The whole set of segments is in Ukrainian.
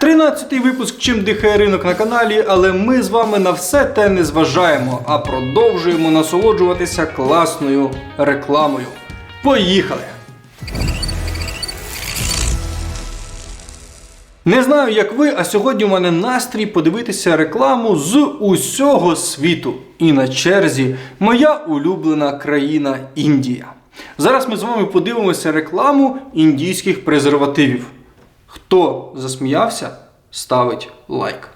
Тринадцятий випуск Чим дихає ринок на каналі, але ми з вами на все те не зважаємо, а продовжуємо насолоджуватися класною рекламою. Поїхали! Не знаю, як ви, а сьогодні у мене настрій подивитися рекламу з усього світу. І на черзі моя улюблена країна Індія. Зараз ми з вами подивимося рекламу індійських презервативів. Хто засміявся, ставить лайк.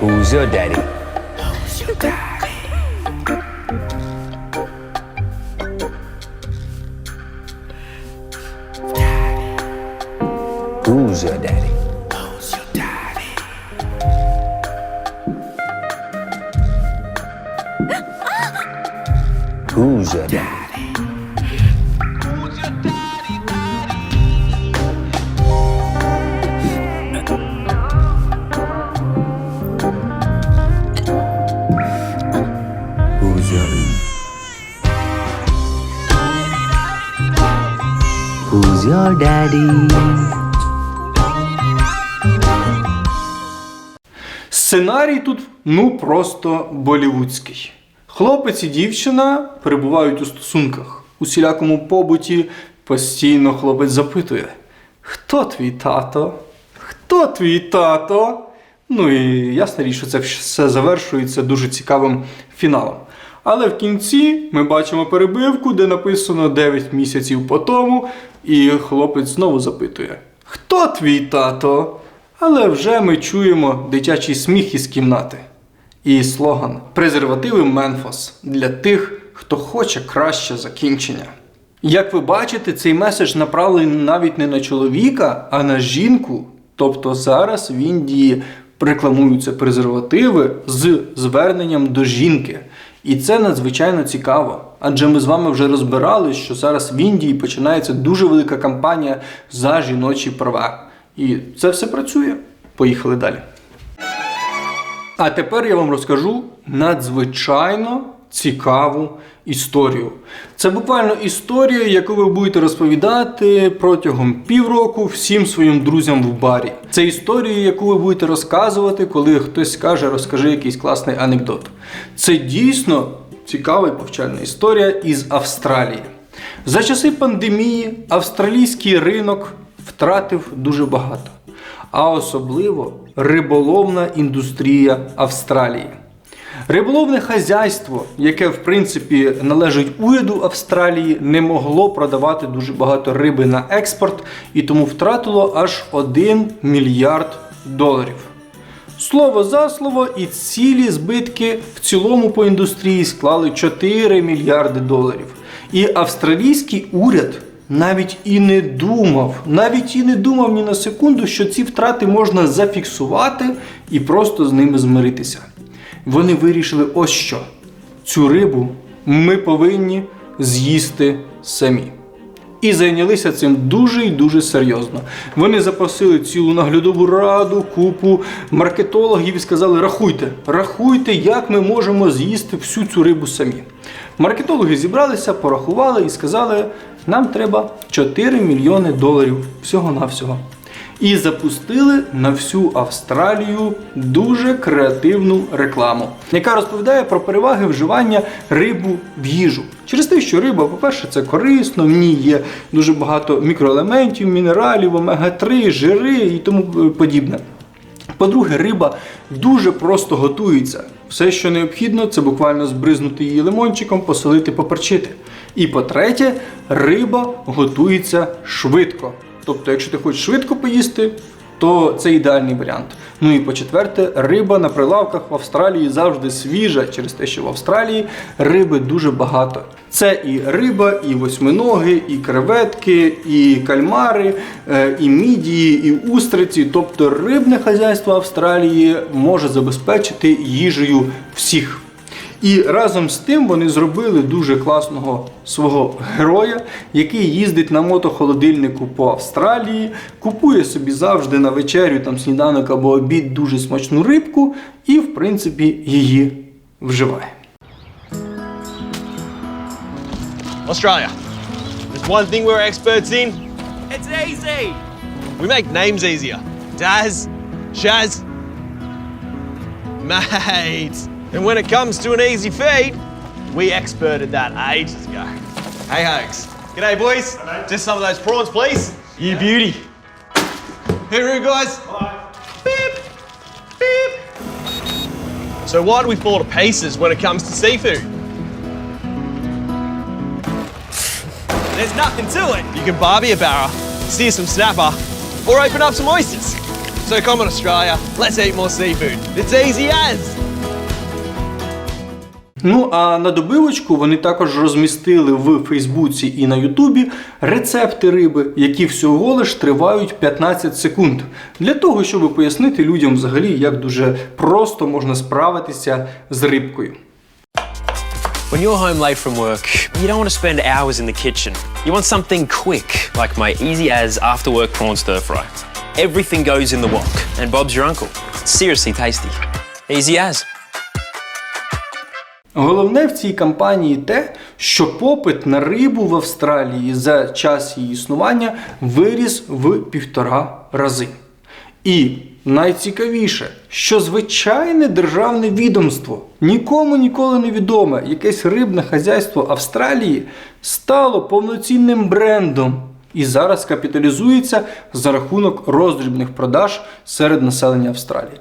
Who's your daddy? Who's your daddy? Who's your daddy? Who's your Who's your daddy? Сценарій тут ну просто болівудський. Хлопець і дівчина перебувають у стосунках. У всілякому побуті постійно хлопець запитує: Хто твій тато? Хто твій тато? Ну і ясна річ, що це все завершується дуже цікавим фіналом. Але в кінці ми бачимо перебивку, де написано 9 місяців по тому, і хлопець знову запитує: Хто твій тато? Але вже ми чуємо дитячий сміх із кімнати. І слоган Презервативи Менфос для тих, хто хоче краще закінчення. Як ви бачите, цей меседж направлений навіть не на чоловіка, а на жінку. Тобто зараз в Індії рекламуються презервативи з зверненням до жінки. І це надзвичайно цікаво. Адже ми з вами вже розбирали, що зараз в Індії починається дуже велика кампанія за жіночі права. І це все працює. Поїхали далі. А тепер я вам розкажу надзвичайно цікаву історію. Це буквально історія, яку ви будете розповідати протягом півроку всім своїм друзям в барі. Це історія, яку ви будете розказувати, коли хтось скаже, розкажи якийсь класний анекдот. Це дійсно цікава і повчальна історія із Австралії. За часи пандемії австралійський ринок втратив дуже багато а особливо риболовна індустрія Австралії. Риболовне хазяйство, яке в принципі належить уряду Австралії, не могло продавати дуже багато риби на експорт і тому втратило аж 1 мільярд доларів. Слово за слово, і цілі збитки в цілому по індустрії склали 4 мільярди доларів. І австралійський уряд навіть і не думав, навіть і не думав ні на секунду, що ці втрати можна зафіксувати і просто з ними змиритися. Вони вирішили ось що: цю рибу ми повинні з'їсти самі. І зайнялися цим дуже і дуже серйозно. Вони запросили цілу наглядову раду, купу маркетологів і сказали: рахуйте, рахуйте, як ми можемо з'їсти всю цю рибу самі. Маркетологи зібралися, порахували і сказали, нам треба 4 мільйони доларів всього-навсього. І запустили на всю Австралію дуже креативну рекламу, яка розповідає про переваги вживання рибу в їжу. Через те, що риба, по-перше, це корисно, в ній є дуже багато мікроелементів, мінералів, омега-3, жири і тому е, подібне. По-друге, риба дуже просто готується. Все, що необхідно, це буквально збризнути її лимончиком, посолити, поперчити. І по-третє, риба готується швидко. Тобто, якщо ти хочеш швидко поїсти, то це ідеальний варіант. Ну і по-четверте, риба на прилавках в Австралії завжди свіжа, через те, що в Австралії риби дуже багато. Це і риба, і восьминоги, і креветки, і кальмари, е, і мідії, і устриці. Тобто рибне хазяйство Австралії може забезпечити їжею всіх. І разом з тим вони зробили дуже класного свого героя, який їздить на мотохолодильнику по Австралії, купує собі завжди на вечерю, там сніданок або обід дуже смачну рибку, і в принципі її вживає. Australia. There's one thing we're experts in. It's easy. We make names easier. Daz, Shaz, mate. And when it comes to an easy feed, we experted that ages ago. Hey, Hoax. G'day, boys. Just some of those prawns, please. You beauty. Hooroo, guys. Beep. Beep. So why do we fall to pieces when it comes to seafood? There's nothing to it. You can barbie a barra, sear some snapper, or open up some oysters. So come on, Australia, let's eat more seafood. It's easy as. Ну а на добивочку вони також розмістили в Фейсбуці і на Ютубі рецепти риби, які всього лиш тривають 15 секунд, для того, щоб пояснити людям взагалі, як дуже просто можна справитися з рибкою. When you're home late from work, you don't want to spend hours in the kitchen. You want something quick, like my easy as after work prawn stir fry. Everything goes in the wok, and Bob's your uncle. It's seriously tasty. Easy as. Головне в цій кампанії те, що попит на рибу в Австралії за час її існування виріс в півтора рази. І найцікавіше, що звичайне державне відомство, нікому ніколи не відоме, якесь рибне хазяйство Австралії стало повноцінним брендом і зараз капіталізується за рахунок роздрібних продаж серед населення Австралії.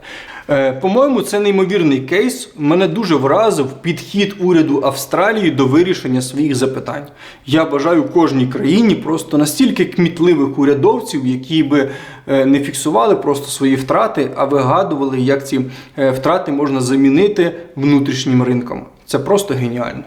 Е, По-моєму, це неймовірний кейс. Мене дуже вразив підхід уряду Австралії до вирішення своїх запитань. Я бажаю кожній країні просто настільки кмітливих урядовців, які би е, не фіксували просто свої втрати, а вигадували, як ці е, втрати можна замінити внутрішнім ринком. Це просто геніально.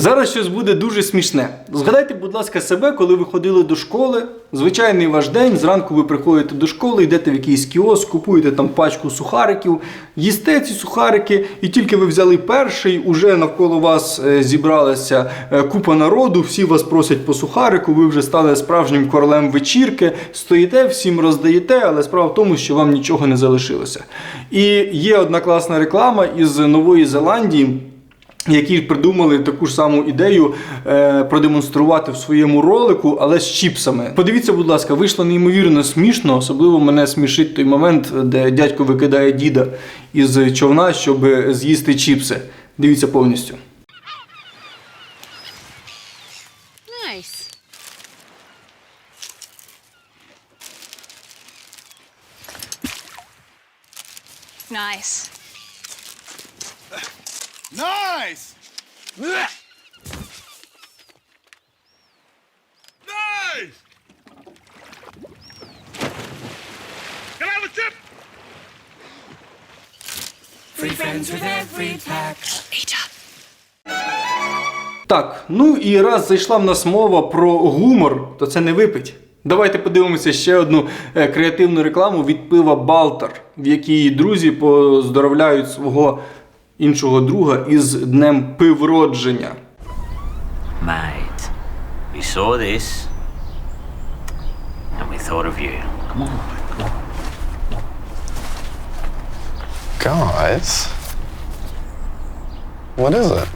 Зараз щось буде дуже смішне. Згадайте, будь ласка, себе, коли ви ходили до школи. Звичайний ваш день. Зранку ви приходите до школи, йдете в якийсь кіоск, купуєте там пачку сухариків, їсте ці сухарики, і тільки ви взяли перший, уже навколо вас е, зібралася е, купа народу, всі вас просять по сухарику, ви вже стали справжнім королем вечірки, стоїте, всім роздаєте, але справа в тому, що вам нічого не залишилося. І є одна класна реклама із Нової Зеландії які придумали таку ж саму ідею е, продемонструвати в своєму ролику, але з чіпсами. Подивіться, будь ласка, вийшло неймовірно смішно. Особливо мене смішить той момент, де дядько викидає діда із човна, щоб з'їсти чіпси. Дивіться повністю. Nice. Nice! Nice! Can I have a tip? Так, ну і раз зайшла в нас мова про гумор, то це не випить. Давайте подивимося ще одну е, креативну рекламу від пива Балтер, в якій друзі поздоровляють свого іншого друга із днем пивродження. Mate, we saw this and we thought of you. Come on. Guys? What is it?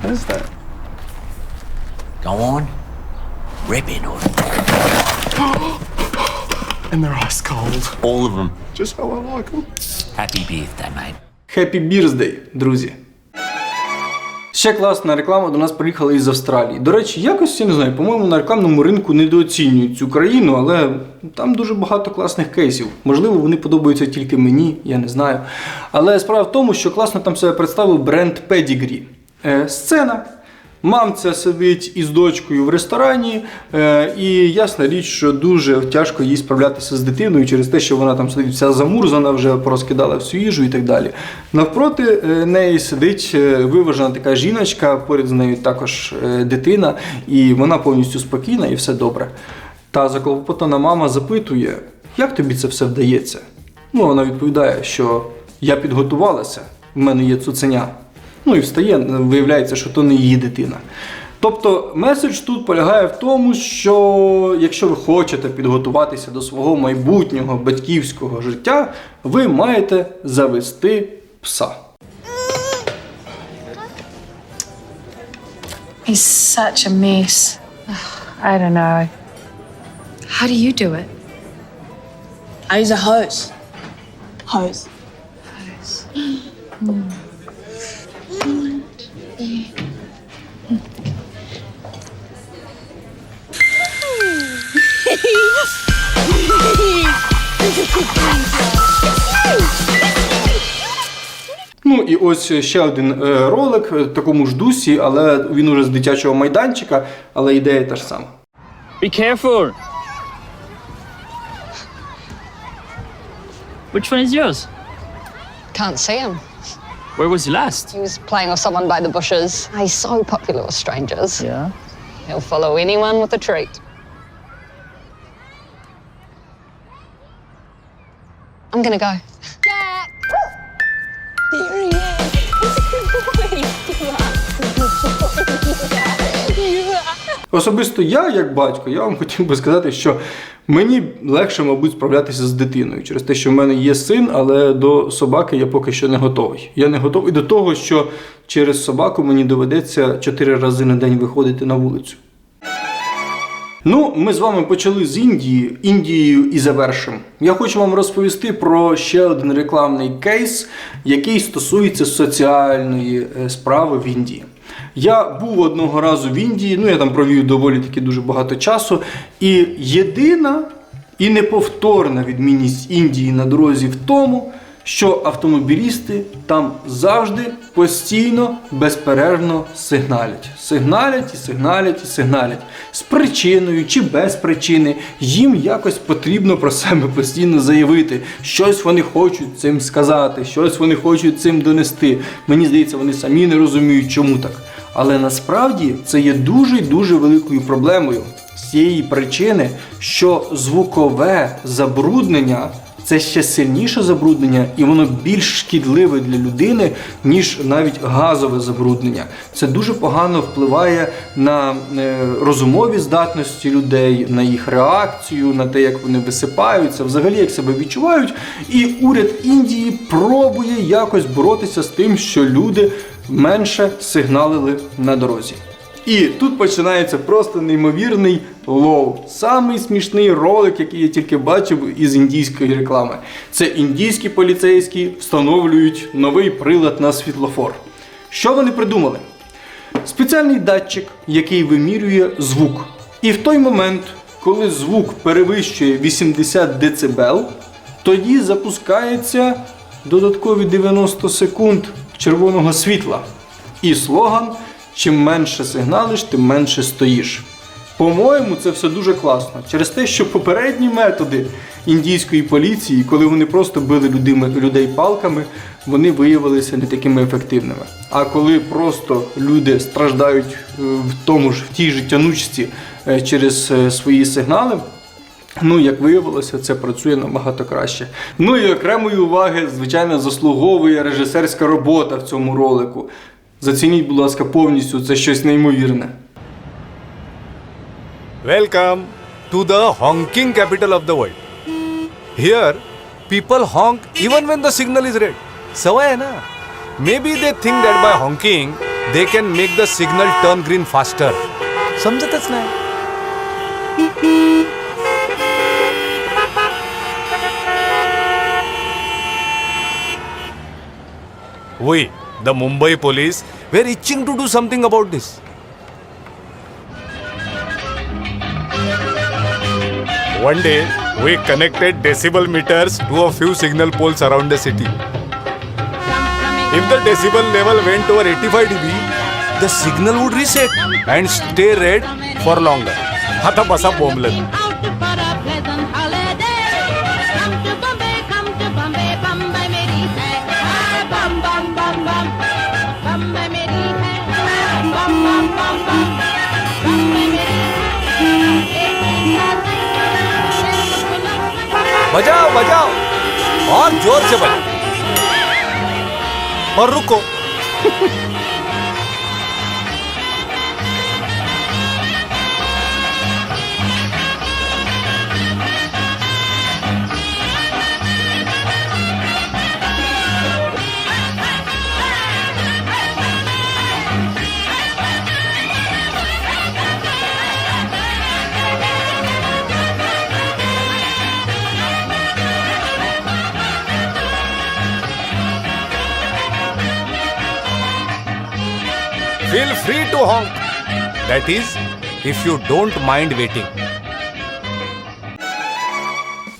What is that? Go on. Rip into it. And they're ice cold. All of them. Just how I like them. Happy birthday, mate. Happy Birthday, друзі. Ще класна реклама до нас приїхала із Австралії. До речі, якось я не знаю, по-моєму, на рекламному ринку недооцінюють цю країну, але там дуже багато класних кейсів. Можливо, вони подобаються тільки мені, я не знаю. Але справа в тому, що класно там себе представив бренд Pedigree. Е, сцена. Мамця сидить із дочкою в ресторані, е, і ясна річ, що дуже тяжко їй справлятися з дитиною через те, що вона там сидить вся замурзана, вже порозкидала всю їжу і так далі. Навпроти е, неї сидить е, виважена така жіночка, поряд з нею також дитина, і вона повністю спокійна і все добре. Та заклопотана мама запитує, як тобі це все вдається? Ну, вона відповідає, що я підготувалася, в мене є цуценя. Ну і встає, виявляється, що то не її дитина. Тобто меседж тут полягає в тому, що якщо ви хочете підготуватися до свого майбутнього батьківського життя, ви маєте завести пса. He's such a mess. I don't know. How do you do it? I use a hose. Hose. Ну і ось ще один е, ролик в такому ж дусі, але він уже з дитячого майданчика, але ідея та ж сама. Be careful. Which one is yours? Can't see him. Where was he last? He was playing with someone by the bushes. Ah, he's so popular with strangers. Yeah. He'll follow anyone with a treat. I'm gonna go. Jack! There he is. Особисто я, як батько, я вам хотів би сказати, що мені легше, мабуть, справлятися з дитиною через те, що в мене є син, але до собаки я поки що не готовий. Я не готовий до того, що через собаку мені доведеться чотири рази на день виходити на вулицю. Ну, ми з вами почали з Індії, Індією і завершимо. Я хочу вам розповісти про ще один рекламний кейс, який стосується соціальної е, справи в Індії. Я був одного разу в Індії, ну я там провів доволі таки дуже багато часу. І єдина і неповторна відмінність Індії на дорозі в тому, що автомобілісти там завжди постійно безперервно сигналять. Сигналять і сигналять і сигналять. З причиною чи без причини. Їм якось потрібно про себе постійно заявити. Щось вони хочуть цим сказати, щось вони хочуть цим донести. Мені здається, вони самі не розуміють, чому так. Але насправді це є дуже дуже великою проблемою з цієї причини, що звукове забруднення це ще сильніше забруднення, і воно більш шкідливе для людини, ніж навіть газове забруднення. Це дуже погано впливає на е, розумові здатності людей, на їх реакцію, на те, як вони висипаються, взагалі як себе відчувають. І уряд Індії пробує якось боротися з тим, що люди менше сигналили на дорозі. І тут починається просто неймовірний лоу. Самий смішний ролик, який я тільки бачив із індійської реклами. Це індійські поліцейські встановлюють новий прилад на світлофор. Що вони придумали? Спеціальний датчик, який вимірює звук. І в той момент, коли звук перевищує 80 дБ, тоді запускається додаткові 90 секунд червоного світла. І слоган: чим менше сигналиш, тим менше стоїш. По-моєму, це все дуже класно. Через те, що попередні методи індійської поліції, коли вони просто били людей палками, вони виявилися не такими ефективними. А коли просто люди страждають е, в тому ж в тій же тянучці е, через е, свої сигнали, Ну, як виявилося, це працює набагато краще. Ну і окремої уваги, звичайно, заслуговує режисерська робота в цьому ролику. Зацініть, будь ласка, повністю це щось неймовірне. Welcome to the honking capital of the world. Here, people honk even when the signal is red. सवय है ना Maybe they think that by honking, they can make the signal turn green faster. समजतच नाही We, the Mumbai police, were itching to do something about this. One day, we connected decibel meters to a few signal poles around the city. If the decibel level went over 85 dB, the signal would reset and stay red for longer. आता बसा बोंबलत बजाओ। और ज़ोर से बजाओ। और रुको। That is, if you don't mind waiting.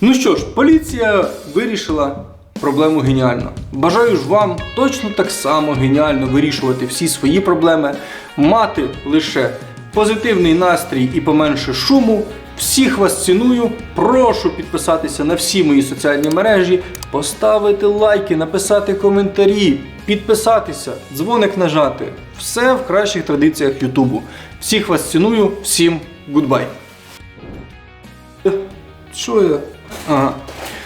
Ну що ж, поліція вирішила проблему геніально. Бажаю ж вам точно так само геніально вирішувати всі свої проблеми, мати лише позитивний настрій і поменше шуму. Всіх вас ціную. Прошу підписатися на всі мої соціальні мережі, поставити лайки, написати коментарі, підписатися, дзвоник нажати. Все в кращих традиціях Ютубу. Всіх вас ціную, всім гудбай. Е, Що я? Ага.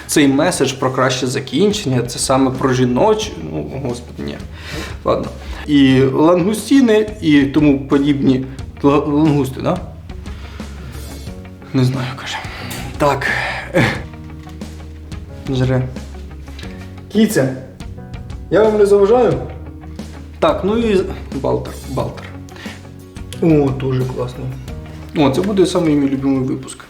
Цей меседж про краще закінчення, це саме про жіночі. Ну, господи, ні. Ладно. І лангустіни, і тому подібні. Лангусти, да? Не знаю, каже. Так. Жре. Кіця. Я вам не заважаю? Так, ну і. Балтер. Балтер. О, дуже класно. О, це буде самий мій любимий випуск.